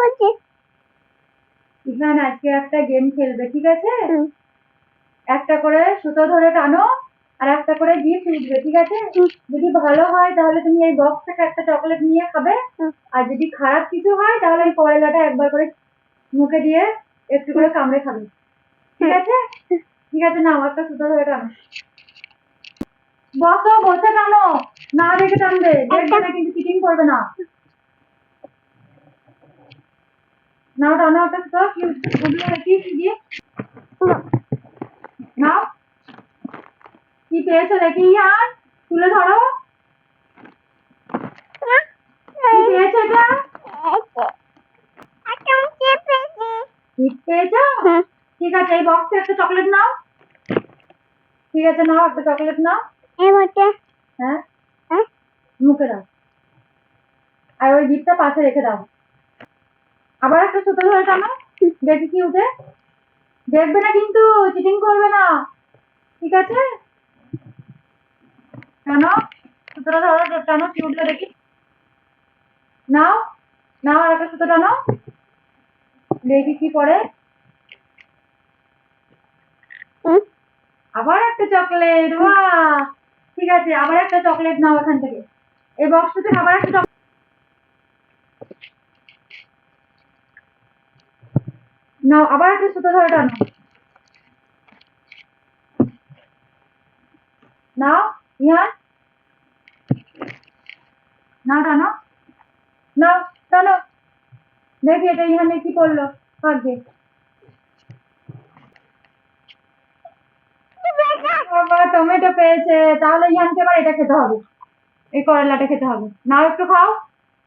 হচ্ছে। ইভান আজকে একটা গেম খেলবে ঠিক আছে? একটা করে সুতো ধরে টানো আর একটা করে গিফট উঠবে ঠিক আছে? যদি ভালো হয় তাহলে তুমি এই বক্স থেকে একটা চকলেট নিয়ে খাবে। আর যদি খারাপ কিছু হয় তাহলে এই কয়লাটা একবার করে মুখে দিয়ে একটু করে কামড়ে খাবে। ঠিক আছে? ঠিক আছে নাও একটা সুতো ধরে টানো। বসো বসে টানো। না দেখে টানবে। দেখবে না কিন্তু করবে না। নাও সুতো কি দিয়ে? নাও। কি পেয়েছ দেখি ইয়ার তুলে ধরো। কি পেয়েছ এটা? ঠিক পেয়েছ? ঠিক আছে এই বক্সে একটা চকলেট নাও। ঠিক আছে নাও একটা চকলেট নাও। হ্যাঁ? মুখে দাও। আর ওই গিফটটা পাশে রেখে দাও। আবার একটা সুতো ধরে টানো, দেখি কি উঠে। দেখবে না কিন্তু চিটিং করবে না। ঠিক আছে? টানো, সুতোটা ধরো, টানো, কি উঠবে দেখি। নাও নাও আর একটা সুতো টানো। দেখি কি করে আবার একটা চকলেট বাহ ঠিক আছে, আবার একটা চকলেট নাও এখান থেকে। এই বক্সটা থেকে আবার একটা নাও আবার একটা সুতো ধরে টানো। নাও ইহান নাও, টানো। নাও, টানো। দেখি এটা ইহানে কি করল ভাগ্যে টমেটো পেয়েছে, তাহলে ইয়ানকে এবার এটা খেতে হবে। এই করলাটা খেতে হবে। নাও, একটু খাও।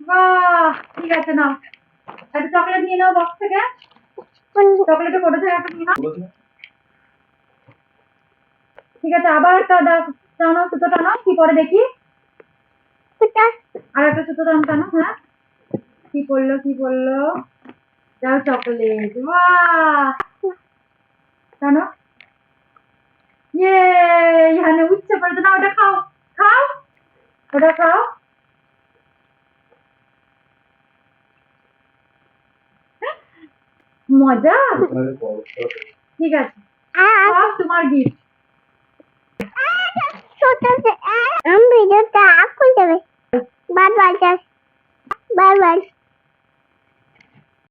বাহ ঠিক আছে নাও। একটা চকলেট নিয়ে নাও বক্স থেকে। চকলেটের ফটো থেকে একটা নিয়ে নাও। ঠিক আছে আবার একটা টানো সুতো টানো কি করে দেখি? আর একটা সুতো টানো টানো হ্যাঁ। কি করল কি করল দাও চকলেট বাহ। টানো। ইয়ে এখানে উচ্ছে পড়েছে না ওটা খাও খাও। ওটা খাও। মজা? ঠিক আছে। সব তোমার গিফট